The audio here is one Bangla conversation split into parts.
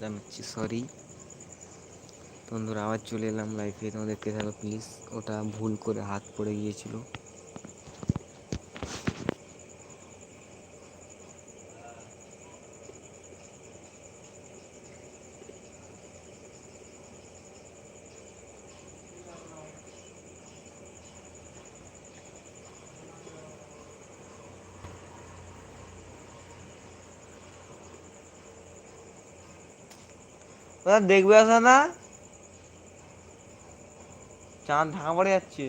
জানাচ্ছি সরি বন্ধুরা, আবার চলে এলাম লাইফে তোমাদের দেখতে থাকো প্লিজ ওটা ভুল করে হাত পড়ে গিয়েছিল। ওরা দেখবে আসা না? চাঁদ ঢাকা পড়ে যাচ্ছে।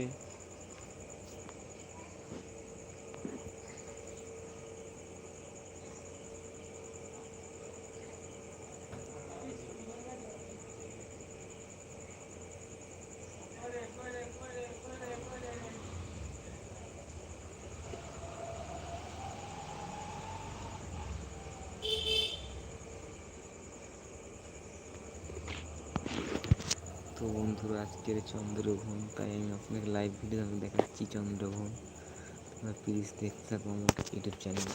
তো বন্ধুরা, আজকের চন্দ্রগ্রহণ। তাই আমি আপনাকে লাইভ ভিডিও দেখাচ্ছি চন্দ্রগ্রহণ। তোমরা প্লিজ দেখতে থাকো আমার ইউটিউব চ্যানেল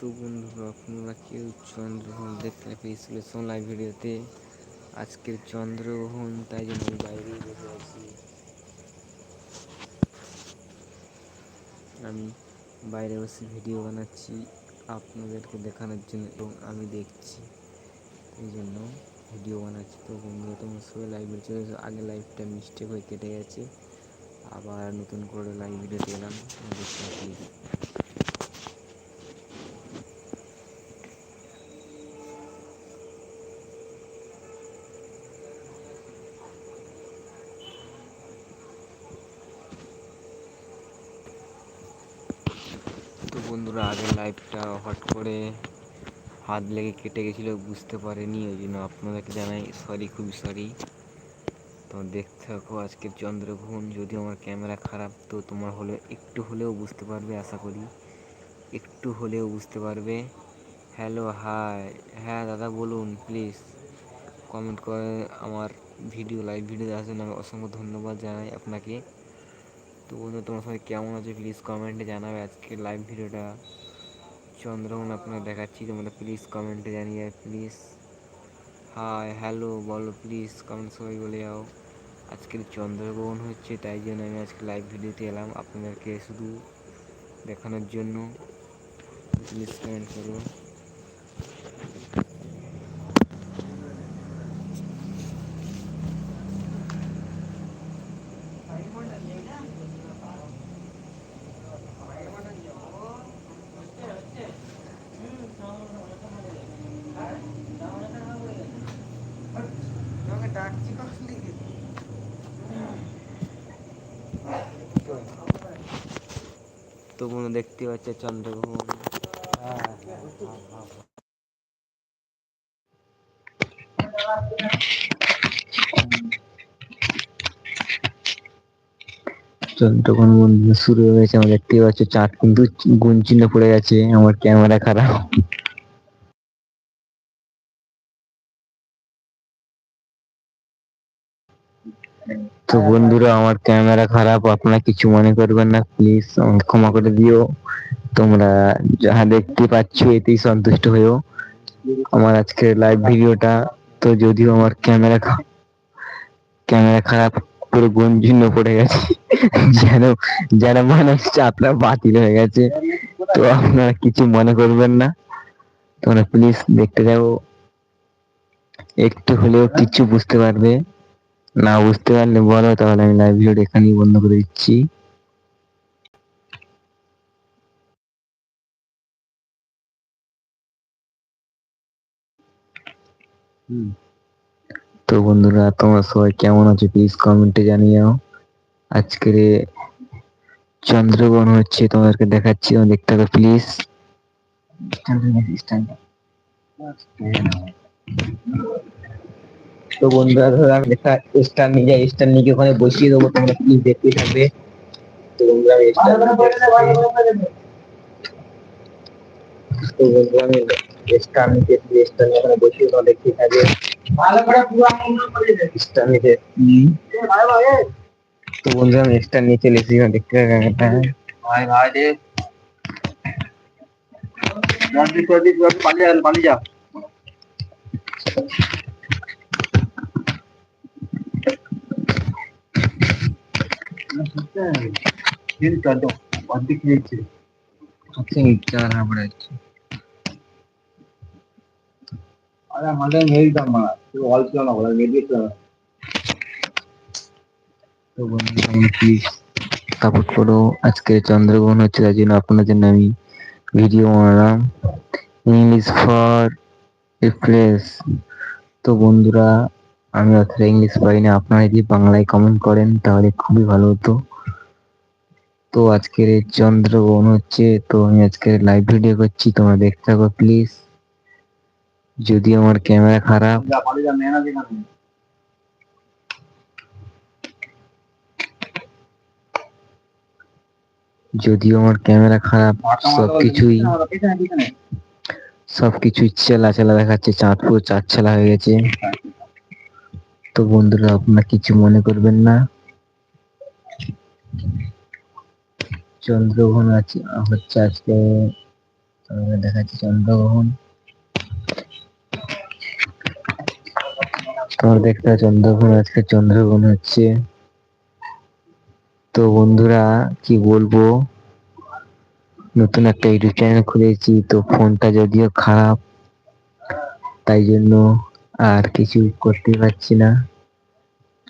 তো বন্ধুরা আপনারা কেউ চন্দ্রগ্রহণ দেখতে পেয়েছিল লাইভ ভিডিওতে? আজকের চন্দ্রগ্রহণ, তাই জন্য আমি বাইরেই বসে আছি। আমি বাইরে বসে ভিডিও বানাচ্ছি আপনাদেরকে দেখানোর জন্য এবং আমি দেখছি। এই জন্য ভিডিও বানাচ্ছি। তো বন্ধুরা, তোমার সবাই লাইভে চলে এসো। আগে লাইভটা মিস্টেক হয়ে কেটে গেছে। আবার নতুন করে লাইভ ভিডিওতে এলাম। দেখতে তো বন্ধুরা আগের লাইভটা হট করে হাত লেগে কেটে গেছিল, বুঝতে পারেনি, ওই জন্য আপনাদেরকে জানাই সরি খুবই সরি তো দেখতে থাকো আজকের চন্দ্রগ্রহণ যদি আমার ক্যামেরা খারাপ, তো তোমার হলে, একটু হলেও বুঝতে পারবে, আশা করি। একটু হলেও বুঝতে পারবে। হ্যালো হাই হ্যাঁ দাদা, বলুন প্লিজ কমেন্ট করে আমার ভিডিও লাইভ ভিডিও দেখার জন্য আমি অসংখ্য ধন্যবাদ জানাই আপনাকে। তো বন্ধু, তোমার সবাই কেমন আছে? প্লিজ কমেন্টে জানাবে আজকে লাইভ ভিডিওটা। চন্দ্রগ্রহণ আপনার দেখাচ্ছি তোমরা প্লিজ কমেন্টে জানিয়ে প্লিজ হাই হ্যালো বলো প্লিজ কমেন্ট সবাই বলে যাও। আজকের চন্দ্রগ্রহণ হচ্ছে, তাই জন্য আমি আজকে লাইভ ভিডিওতে এলাম আপনাদেরকে শুধু দেখানোর জন্য। প্লিজ কমেন্ট করো। তো দেখতে পাচ্ছে চন্দ্রগ্রহণ। চন্দ্রগ্রহণ বন্ধু শুরু হয়ে গেছে আমরা দেখতে পাচ্ছ চাঁদ কিন্তু গুণ চিহ্ন পড়ে গেছে, আমার ক্যামেরা খারাপ। তো বন্ধুরা, আমার ক্যামেরা খারাপ, আপনারা কিছু মনে করবেন না প্লিজ আমাকে ক্ষমা করে দিও। তোমরা যাহা দেখতে পাচ্ছ, এতেই সন্তুষ্ট হয়েও। আমার আজকের লাইভ ভিডিওটা তো যদিও আমার ক্যামেরা ক্যামেরা খারাপ, পুরো গঞ্জিন্ন পড়ে গেছে। যেন যেন মনে হচ্ছে আপনার বাতিল হয়ে গেছে। তো আপনারা কিছু মনে করবেন না। তোমরা প্লিজ দেখতে যাও একটু হলেও কিছু বুঝতে পারবে। না বুঝতে পারলে বলো তাহলে আমি লাইভ ভিডিও এখানেই বন্ধ করে দিচ্ছি। তো বন্ধুরা তোমরা সবাই কেমন আছো? প্লিজ কমেন্টে জানিও। আজকের চন্দ্রগ্রহণ হচ্ছে তোমাদেরকে দেখাচ্ছি তোমরা দেখতে হবে প্লিজ তো বন্ধুরা, ধরো আমি একটা স্টার নিয়ে যাই স্টার নিয়ে গিয়ে ওখানে বসিয়ে দেবো, তোমরা প্লিজ দেখতে থাকবে। তো বন্ধুরা, আমি স্টার তো বন্ধুরা, আমি স্টার নিতে স্টার নিয়ে ওখানে বসিয়ে তোমরা দেখতে থাকবে। স্টার নিতে তো বন্ধুরা, আমি স্টার নিয়ে চলে এসেছি, তোমরা দেখতে থাকবে ভাই ভাই রে রাজদীপ প্রদীপ পালিয়ে যা পালিয়ে যা। আজকে চন্দ্রগ্রহণ হচ্ছে তার জন্য আপনাদের জন্য আমি ভিডিও বানালাম ইংলিশ ফর রিপ্লেস তো বন্ধুরা, আমি অতটা ইংলিশ পারি না। আপনারা যদি বাংলায় কমেন্ট করেন, তাহলে খুবই ভালো হতো। তো আজকের এই চন্দ্রগ্রহণ হচ্ছে তো আমি আজকে লাইভ ভিডিও করছি তোমরা দেখতে থাকো প্লিজ যদি আমার ক্যামেরা খারাপ। যদিও আমার ক্যামেরা খারাপ সবকিছুই সবকিছুই চেলা চেলা দেখাচ্ছে চাঁদ পুরো চার চেলা হয়ে গেছে। তো বন্ধুরা আপনারা কিছু মনে করবেন না। চন্দ্রগ্রহণ আছে হচ্ছে আজকে তোমাদের দেখাচ্ছি চন্দ্রগ্রহণ। তোমার দেখতে চন্দ্রগ্রহণ, আজকে চন্দ্রগ্রহণ হচ্ছে। তো বন্ধুরা, কি বলব? নতুন একটা ইউটিউব চ্যানেল খুলেছি, তো ফোনটা যদিও খারাপ, তাই জন্য আর কিছু করতে পারছি না।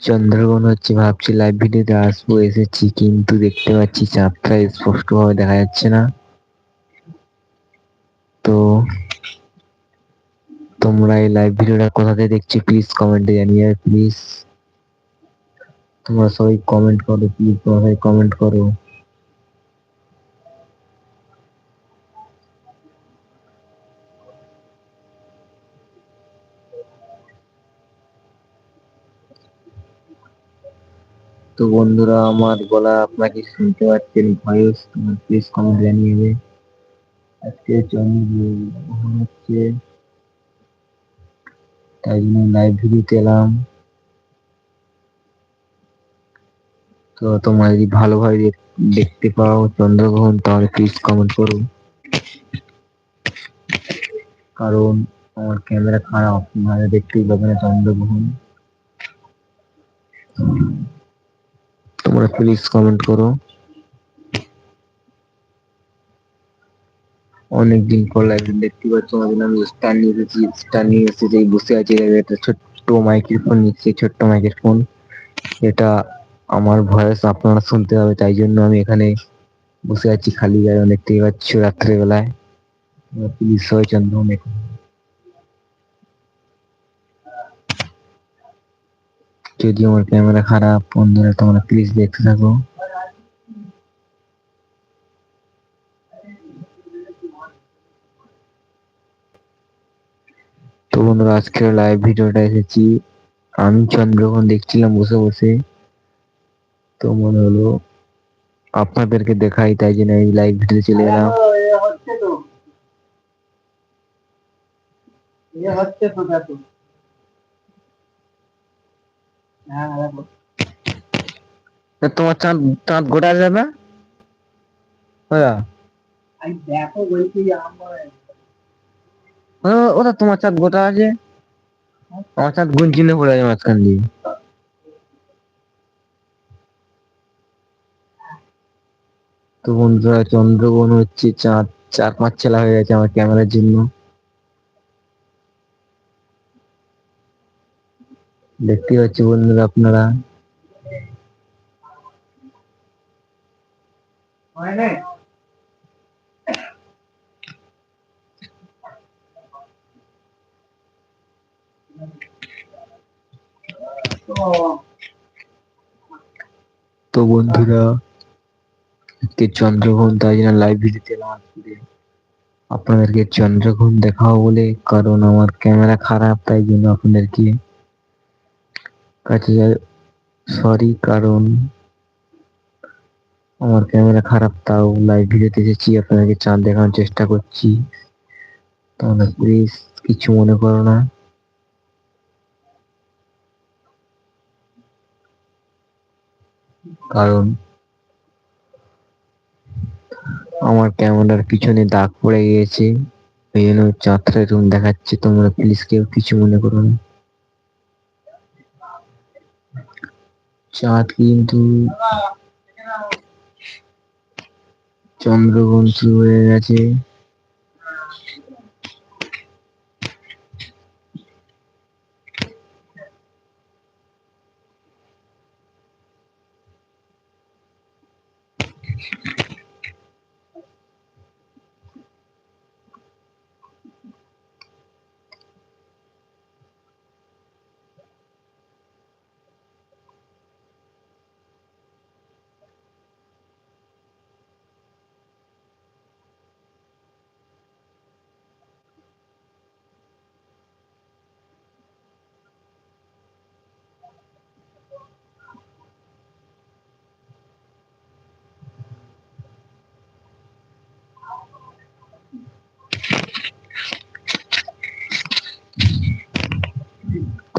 চন্দ্রগ্রহণ হচ্ছে, ভাবছি লাইভ ভিডিওতে আসব, এসেছি, কিন্তু দেখতে পাচ্ছি চাঁদটা স্পষ্টভাবে দেখা যাচ্ছে না। তো, তোমরা এই লাইভ ভিডিওটা কোথাতে দেখছ প্লিজ কমেন্টে জানিয়ে প্লিজ তোমরা সবাই কমেন্ট করো প্লিজ তোমরা সবাই কমেন্ট করো। তো বন্ধুরা, আমার গলা আপনাকে শুনতে পাচ্ছেন, ভয়েস তোমার প্লিজ কমেন্ট জানিয়ে দেবে আজকে চন্দ্রগ্রহণ হচ্ছে, তাই জন্য লাইভ ভিডিওতে এলাম। তো তোমরা যদি ভালোভাবে দেখ- দেখতে পাও চন্দ্রগ্রহণ তাহলে প্লিজ কমেন্ট করো। কারণ আমার ক্যামেরা খারাপ নাহলে দেখতেই পাবে না চন্দ্রগ্রহণ তোমরা প্লিজ কমেন্ট করো। অনেকদিন পর লাইভ দেখতে পাচ্ছ, তোমাদের আমি স্টার নিয়ে এসেছি স্টার নিয়ে এসেছি এই বসে আছি একটা ছোট্ট মাইকের ফোন নিচ্ছি, ছোট্ট মাইকের ফোন এটা আমার ভয়েস আপনারা শুনতে হবে, তাই জন্য আমি এখানে বসে আছি খালি জায়গা দেখতেই পাচ্ছ রাত্রেবেলায়। প্লিজ সবাই চন্দ্রগ্রহণ যদি আমার ক্যামেরা খারাপ, বন্ধুরা, তোমরা প্লিজ দেখতে থাকো। তো বন্ধুরা, আজকের লাইভ ভিডিওটা এসেছি। আমি চন্দ্রগ্রহণ দেখছিলাম বসে বসে। তো মনে হলো আপনাদেরকে দেখাই, তাই জন্য এই লাইভ ভিডিও চলে এলাম। হচ্ছে তো। হচ্ছে দেখো হ্যাঁ দেখো তা তোমার চাঁদ চাঁদ গোটা যাবে? ও- ওটা তোমার চাঁদ গোটা আছে? আমার চাঁদ গুঞ্চিনে পড়ে আছে মাঝখান দিয়ে। তো বন্ধুরা চন্দ্রগ্রহণ হচ্ছে চাঁদ চার পাঁচ ছেলা হয়ে গেছে আমার ক্যামেরার জন্য। দেখতে পাচ্ছি বন্ধুরা আপনারা হয় না তো তো বন্ধুরা আজকে চন্দ্রগ্রহণ তাই জন্য লাইভ ভিডিও দিলাম আজকে আপনাদেরকে চন্দ্রগ্রহণ দেখাবো বলে কারণ আমার ক্যামেরা খারাপ তাই জন্য আপনাদেরকে কাছে সরি কারণ আমার ক্যামেরা খারাপ, তাও লাইভ ভিডিওতে এসেছি। আপনাদেরকে চাঁদ দেখানোর চেষ্টা করছি। তাহলে প্লিজ কিছু মনে করো না। কারণ আমার ক্যামেরার পিছনে দাগ পড়ে গিয়েছে। এই জন্য চাঁদটা এরকম দেখাচ্ছে। তোমরা প্লিজ কেউ কিছু মনে করো না। চাঁদ কিন্তু চন্দ্রগ্রহণ হয়ে গেছে।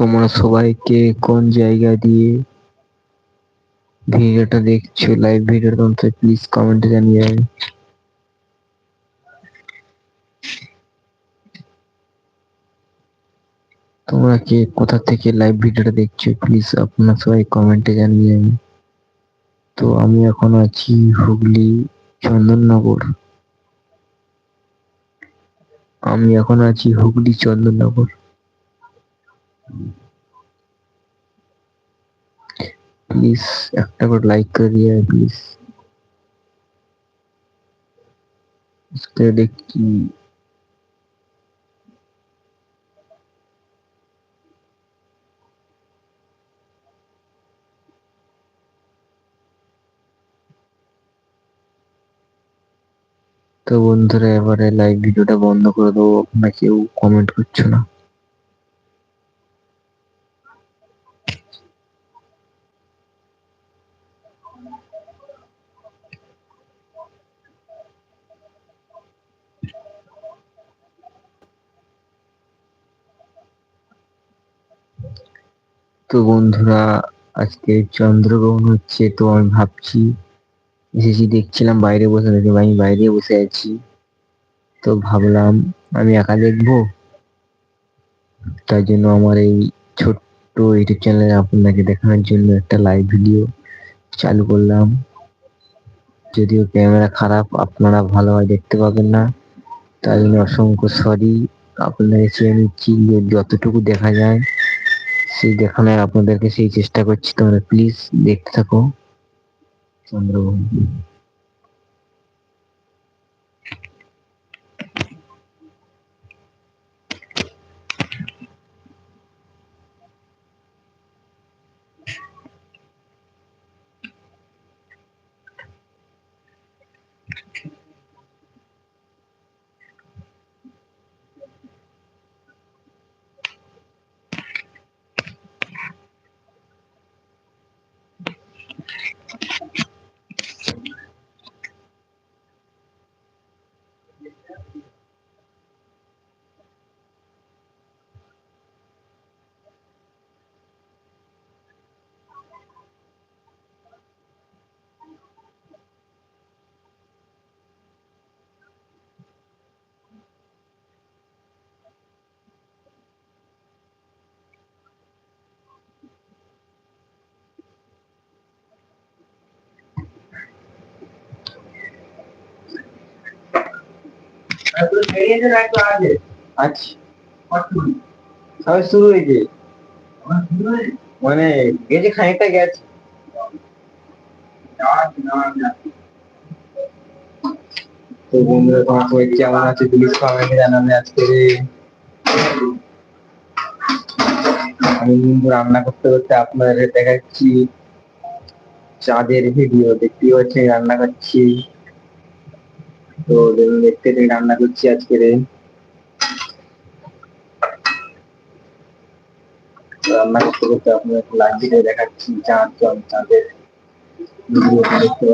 তোমরা সবাই সবাইকে কোন জায়গা দিয়ে ভিডিওটা দেখছ লাইভ ভিডিওটা তোমরা প্লিজ কমেন্টে জানিয়ে যাবে তোমরা কে কোথা থেকে লাইভ ভিডিওটা দেখছ প্লিজ আপনারা সবাই কমেন্টে জানিয়ে যাবে তো আমি এখন আছি হুগলি চন্দননগর। আমি এখন আছি হুগলি চন্দননগর। প্লিজ একটা করে লাইক করে দিয়ে প্লিজ দেখছি তো বন্ধুরা, এবারে লাইভ ভিডিওটা বন্ধ করে দেবো। আপনারা কেউ কমেন্ট করছ না। তো বন্ধুরা, আজকে চন্দ্রগ্রহণ হচ্ছে, তো আমি ভাবছি, এসেছি, দেখছিলাম বাইরে বসে দেখি আমি বাইরে বসে আছি। তো ভাবলাম, আমি একা দেখব? তাই জন্য আমার এই ছোট্ট ইউটিউব চ্যানেলে আপনাকে দেখানোর জন্য একটা লাইভ ভিডিও চালু করলাম। যদিও ক্যামেরা খারাপ, আপনারা ভালোভাবে দেখতে পাবেন না। তাই জন্য অসংখ্য সরি আপনাদের চেয়ে নিচ্ছি যতটুকু দেখা যায়, সেই দেখানোর আপনাদেরকে সেই চেষ্টা করছি। তোমরা প্লিজ দেখতে থাকো। চন্দ্রগ্রহণ আচ্ছা। সবাই শুরু হয়েছে? মানে গেছে খানিকটা গেছে। তো বন্ধুরা তোমার সবাই কেমন আছে? প্লিজ কমেন্টে জানাবে আজকে। আমি কিন্তু রান্না করতে করতে আপনাদের দেখাচ্ছি। চাঁদের ভিডিও দেখতেই পাচ্ছি রান্না করছি। তো দেখুন, দেখতে দিন রান্না করছি আজকে রান্না করতে করতে আপনার ভিডিও দেখাচ্ছি, চাঁদ চাঁদ, চাঁদের দেখতে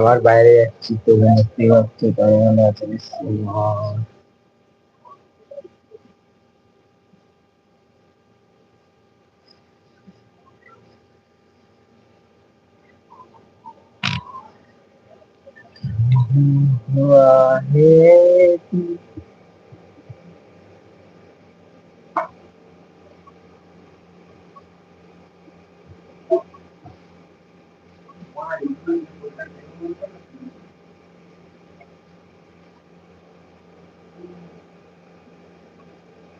আবার বাইরে যাচ্ছি তো ঘুরতে ঘুরতে তাই মনে আছে হে